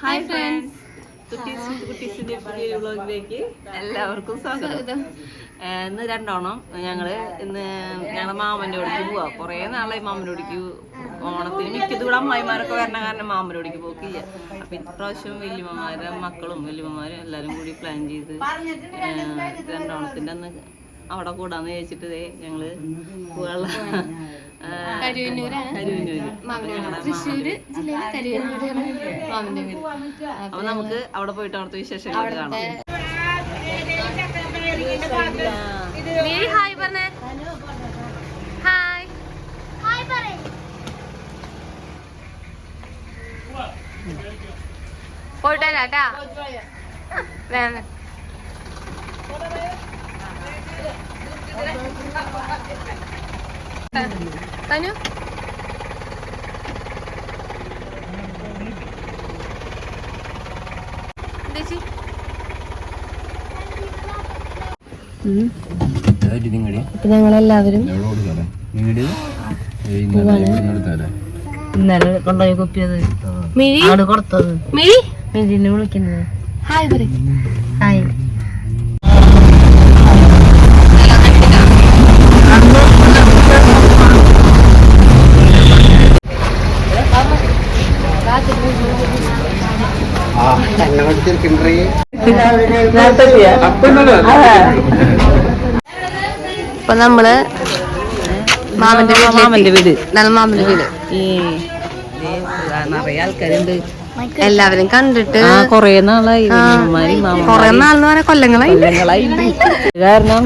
Hi friends കുട്ടീസ് കുട്ടീസിന്റെ പുതിയ വ്ളോഗിലേക്ക് എല്ലാവർക്കും സ്വാഗതം. ഇന്ന് രണ്ടോണം ഞങ്ങൾ ഇന്ന് ഞങ്ങളെ മാമന്റെ ഓടിക്ക് പോവാ. കുറേ നാളായി മാമന്റെ ഓടിക്ക് ഓണത്തിന് മിക്കത് കൂടെ അമ്മായിമാരൊക്കെ വരണ കാരണം മാമന്റെ ഓടിക്ക് പോക്കില്ല. അപ്പൊ ഇപ്രാവശ്യം വല്യമ്മമാരെ മക്കളും വല്യമ്മമാരും എല്ലാരും കൂടി പ്ലാൻ ചെയ്ത് രണ്ടോണത്തിന്റെ അന്ന് അവിടെ കൂടാന്ന് ചോദിച്ചിട്ട് ഞങ്ങൾ മാമനൂര് തൃശ്ശൂര് ജില്ലയിലെ കരുവന്നൂരാണ് മാമന്റെ വീട്. അപ്പൊ നമുക്ക് അവിടെ പോയിട്ട് അവിടുത്തെ വിശേഷം കാണാം. മേരി ഹായ് പറഞ്ഞേ. ഹായ്. ഹായ് പറയ്. പോയിട്ട് കേട്ടാ വേണം തനു അപ്പൊ ഞങ്ങളെല്ലാവരും ഇന്നലെ കൊണ്ടുപോയി കുപ്പിയത്? മിഴി ആണ് കൊടുത്തത്. മിഴി? മെതിനെ വിളിക്കുന്നത്. ഹായ് പറയും. ഹായ്. അപ്പൊ നമ്മൾ മാമന്റെ മാമന്റെ വീട്. നല്ല മാമന്റെ വീട്. നിറയെ ആൾക്കാരുണ്ട്. എല്ലാവരും കണ്ടിട്ട് കൊറേ നാളായി കൊറേ നാളെന്ന് പറഞ്ഞ കൊല്ലങ്ങളായി. കാരണം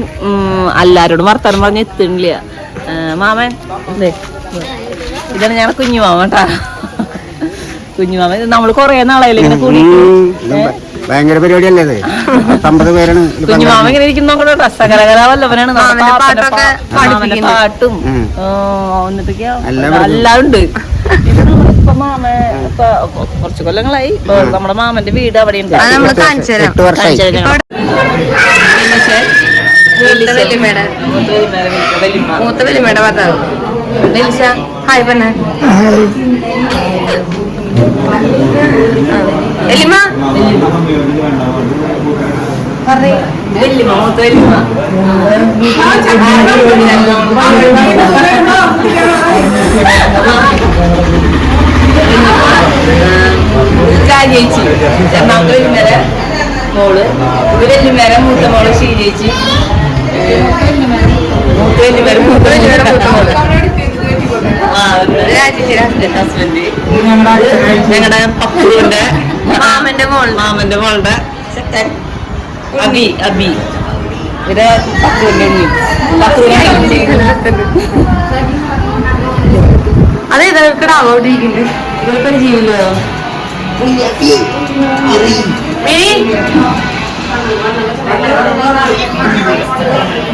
എല്ലാരോടും വർത്താനം പറഞ്ഞ് എത്തുന്നില്ല. മാമൻ ഇതാണ് ഞാൻ കുഞ്ഞു മാമൻ കേട്ടാ കുഞ്ഞു മാമൻ. ഇത് നമ്മൾ കൊറേ നാളായില്ലേ ഇങ്ങനെ കൂടി ഭയങ്കര പരിപാടിയല്ലേ ഇത്? പത്തമ്പത് പേരാണ് ഇത് കുഞ്ഞു മാമൻ ഇങ്ങനെ ഇരിക്കുന്ന നോക്കണോ സകലകലാവല്ലവനാണ് പാട്ടും. എന്നിട്ടൊക്കെയാ എല്ലാം ഉണ്ട്. കുറച്ച് കൊല്ലങ്ങളായി. നമ്മുടെ മാമന്റെ വീട് അവിടെ ഉണ്ട് അത് മൂത്ത വല്യമ്മയുടെ ഭർത്താവ് ഹായ് പറഞ്ഞ. എലിമ ചേച്ചി രണ്ടാമത്തെ വല്യമ്മേരെ മോൾ ഇത് വല്യമ്മേരെ മൂത്ത മോൾ ശ്രീ ചേച്ചി മൂത്ത വല്യമ്മേരെ മൂത്ത വല്യമ്മേരെ മൂത്ത മോൾ ഹസ്ബൻഡ് ഞങ്ങളുടെ പപ്പുവിന്റെ മാമന്റെ മോൾ മാമന്റെ മോളുടെ അബി അബി. ഉണ്ണി അത് ഇതൊക്കെടാവോ അവിടെ ജീവല്ലോ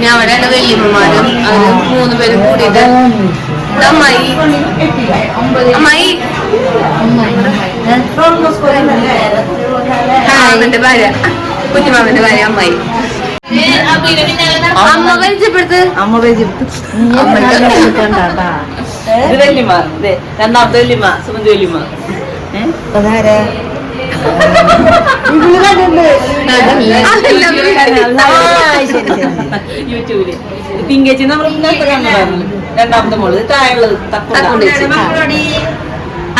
ഞാൻ അവിടെ രണ്ട് വല്യമ്മമാരും. അവർ മൂന്ന് പേരും കൂടിയിട്ട് അമ്മായി. അമ്മായി. മാമന്റെ ഭാര്യ. കുഞ്ഞുമാവന്റെ ഭാര്യ അമ്മായി. അമ്മ പരിചയപ്പെടുത്ത്. അമ്മ പരിചയപ്പെടുത്ത്. ഇതേ രണ്ടാമത്തെ വല്യമ്മ സുമന്തി വല്യമ്മ. യൂട്യൂബിൽ. പിങ്കേച്ചി നമ്മൾ ഇന്നത്തെ കണ്ടതായിരുന്നു രണ്ടാമത്തെ മോൾ. താഴെയുള്ളത്. തക്കുണ്ട.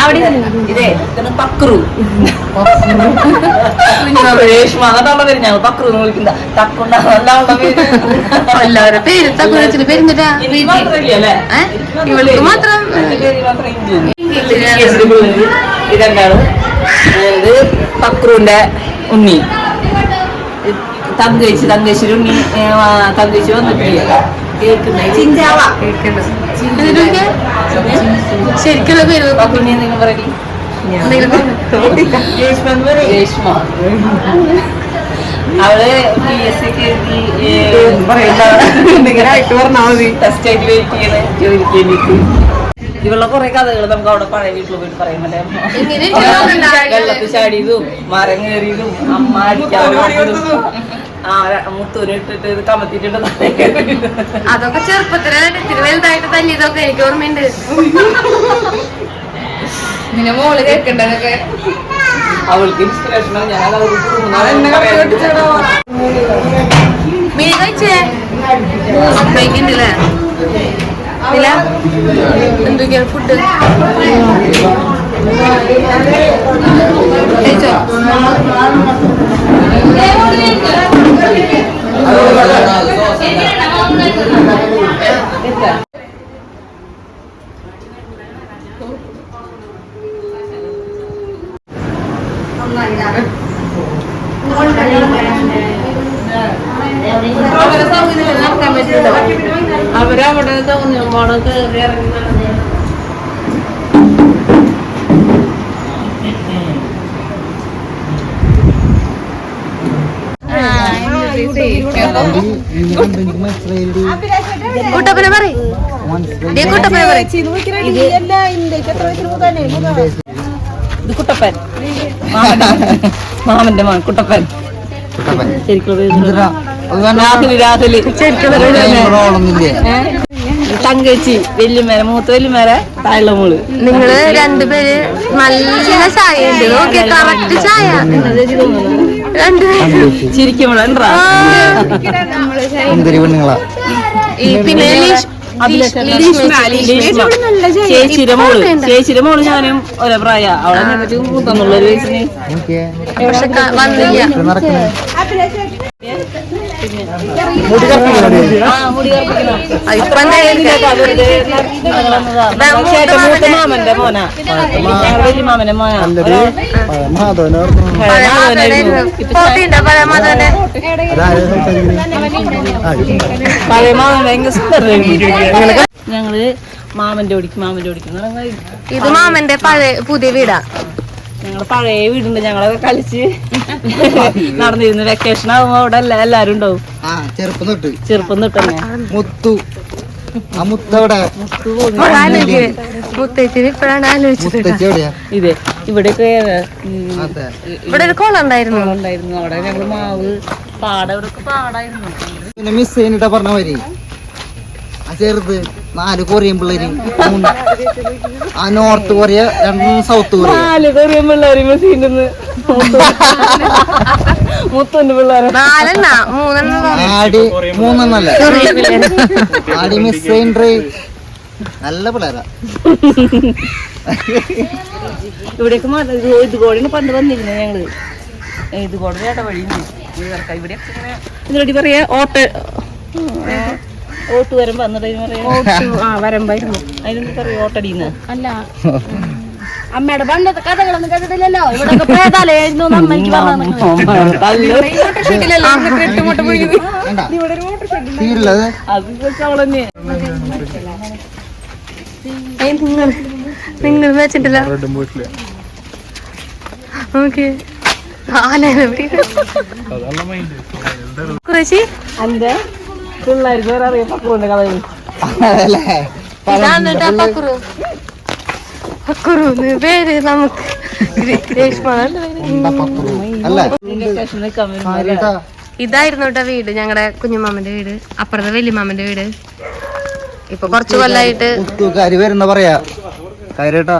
അവിടെ ഇതേ ഇതാണ് പക്രു. രേഷ്മ. അതാണുള്ള പേര് ഞങ്ങൾ പക്രു എന്ന് വിളിക്കുന്ന. തക്കുണ്ട പേര്. എല്ലാവരുടെ പേര് തക്കുറിച്ചിട്ട് പെരുന്നിട്ടാ എനിക്ക് മാത്രമില്ല അല്ലേ? ഏ? ഇവൾക്ക് മാത്രം ഇതെന്താണ്? ഇത് പക്രുവിന്റെ ഉണ്ണി. തങ്കേച്ചി തങ്കേശ്വരി ഉണ്ണി തങ്കേച്ചി വന്നിട്ടില്ല? ശരിക്കുള്ള പേര് പക്കുണ്ണി എന്തെങ്കിലും രേഷ്മ അവൾ പി എസ് സി എഴുതി എന്തെങ്കിലും പറഞ്ഞാൽ മതി. ടെസ്റ്റ് ആയിട്ട് വെയിറ്റ് ചെയ്യണ. ജോലിക്ക് വേണ്ടിയിട്ട് ഇവളുടെ കുറെ കഥകൾ നമുക്ക് അവിടെ പഴയ വീട്ടിൽ പോയിട്ട് ഇങ്ങനെ വെള്ളത്തിൽ ചാടിയതും മരം കയറിയതും അമ്മ അടിക്കാൻ അതൊക്കെ ചെറുപ്പത്തിലെ ഇത്തിരി വലുതായിട്ട് തല്ലിയതൊക്കെ എനിക്ക് ഓർമ്മയുണ്ട്. നിന്നെ മോൾ കേക്കണ്ടതൊക്കെ? അവൾക്ക് ഇൻസ്പിറേഷൻ ഞാൻ മീൻ കഴിച്ചേ? കഴിക്കണ്ടല്ലേ എന്തൊക്കെയാണ് ഫുഡ് അവരവിടെ തോന്നുമ്പോഴ് കയറി ഇറങ്ങി നടന്ന് മാമന്റെ മോൻ കുട്ടപ്പൻ തങ്കച്ചി വല്യമ്മേരെ മൂത്ത വല്യമ്മേരെ താഴെ മോൾ നിങ്ങൾ രണ്ടുപേര് നല്ല ചായ ഉണ്ട്. ഓക്കെ കറക്റ്റ് ചായ. പെണ്ണുങ്ങളാ പിന്നെ ചേച്ചിയുടെ മോൾ. ചേച്ചിയുടെ മോൾ ഞാനും ഒരേ പ്രായ. അവളെ പറ്റി കൂട്ടുന്നുള്ളൊരു വയസ്സിന്. പക്ഷെ വന്നില്ല. മാമന്റെ മോനാ. മാമന്റെ മോനാ. പഴയ മാമൻ ഭയങ്കര. ഞങ്ങൾ മാമന്റെ ഓടിക്കും മാമന്റെ ഓടിക്കും ഇത് മാമന്റെ പഴയ പുതിയ വീടാ. ഞങ്ങൾ പഴയ വീടുണ്ട് ഞങ്ങളൊക്കെ കളിച്ച് നടന്നിരുന്നു. വെക്കേഷൻ ആകുമ്പോ അവിടെ എല്ലാ എല്ലാരും ഉണ്ടാവും. ആ ചെറുപ്പം തൊട്ട്. ചെറുപ്പം തൊട്ടന്നെ. മുത്തു. ആ മുത്തവിടെ എവിടെയാ? ഇവിടെയൊക്കെ ഇവിടെ ഒരു കുളം ഉണ്ടായിരുന്നു. ഉണ്ടായിരുന്നു. അവിടെ ഞങ്ങൾ മാവ് പാട ഇവിടെയൊക്കെ പാടായിരുന്നു. പിന്നെ മിസ് പറഞ്ഞ മാതിരി. ആ ചെറുത്. നാല് കൊറിയൻ പിള്ളേര് ആ നോർത്ത് കൊറിയ രണ്ടും സൗത്ത് കൊറിയ. നാല് കൊറിയൻ പിള്ളേര് ആടി മൂന്നെണ്ണല്ല. ആടി മിസ് നല്ല പിള്ളേരാ. ഇവിടേക്ക് മാറ്റം ഇത് കോടിന് പണ്ട് വന്നിരുന്നു ഞങ്ങൾ. ഇത് കോടി ഇടവഴിയുണ്ട്. ഇവിടെ ഇങ്ങനെ പറയാ ഓട്ട. ഓട്ട് വരുമ്പോ അതിന് പറയാ ഓട്ടടിന്ന് അല്ല. അമ്മയുടെ പണ്ടത്തെ കഥകളൊന്നും കേട്ടിട്ടില്ലല്ലോ. ഇവിടെ പ്രേതാലയായിരുന്നു അമ്മയ്ക്ക് നിങ്ങൾ നിങ്ങൾ വെച്ചിട്ടില്ല. ഓക്കെ. കുറേശ്ശി? എന്റെ പിള്ളേർക്ക് വേറെ അറിയാം. പക്രുവിന്റെ പേര് നമുക്ക് ഇതായിരുന്നു കേട്ടോ വീട്. ഞങ്ങളുടെ കുഞ്ഞുമാമന്റെ വീട്. അപ്പുറത്തെ വലിയമാമന്റെ വീട്. ഇപ്പൊ കൊറച്ചു കൊല്ലായിട്ട് കരി വരുന്ന പറയാ. കാര്യട്ടാ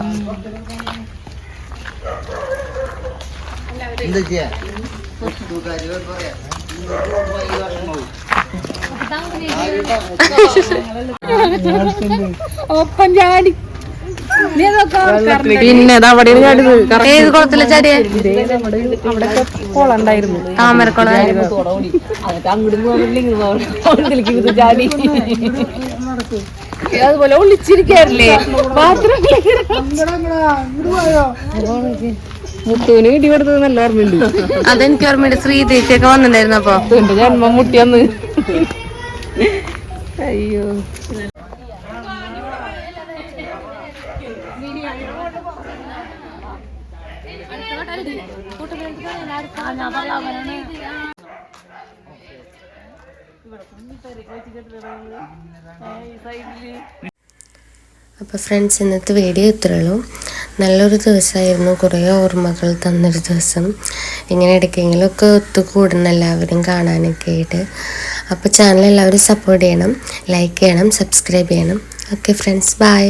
എന്താ ചെയ്യാ? പുത്തുകാരി പിന്നെ അവിടെ ഏത് കുളത്തിലെ താമരക്കുളം അതുപോലെ ഒളിച്ചിരിക്കാറില്ലേ? മുത്തുവിന് ഇടി കൊടുത്തത് നല്ല ഓർമ്മയുണ്ട്. അതെനിക്ക് ഓർമ്മയുണ്ട്. ശ്രീദേശിയൊക്കെ വന്നിട്ടുണ്ടായിരുന്നു അപ്പൊ. എന്റെ ജന്മം മുട്ടിയന്ന്. അയ്യോ. അപ്പോൾ ഫ്രണ്ട്സ് ഇന്നത്തെ വീഡിയോ ഇത്രേ ഉള്ളൂ നല്ലൊരു ദിവസമായിരുന്നു. കുറേ ഓർമ്മകൾ തന്നൊരു ദിവസം. ഇങ്ങനെ ഇടയ്ക്കെങ്കിലുമൊക്കെ ഒത്തുകൂടുന്ന എല്ലാവരും കാണാനൊക്കെ ആയിട്ട്. അപ്പോൾ ചാനൽ എല്ലാവരും സപ്പോർട്ട് ചെയ്യണം ലൈക്ക് ചെയ്യണം സബ്സ്ക്രൈബ് ചെയ്യണം. Okay friends bye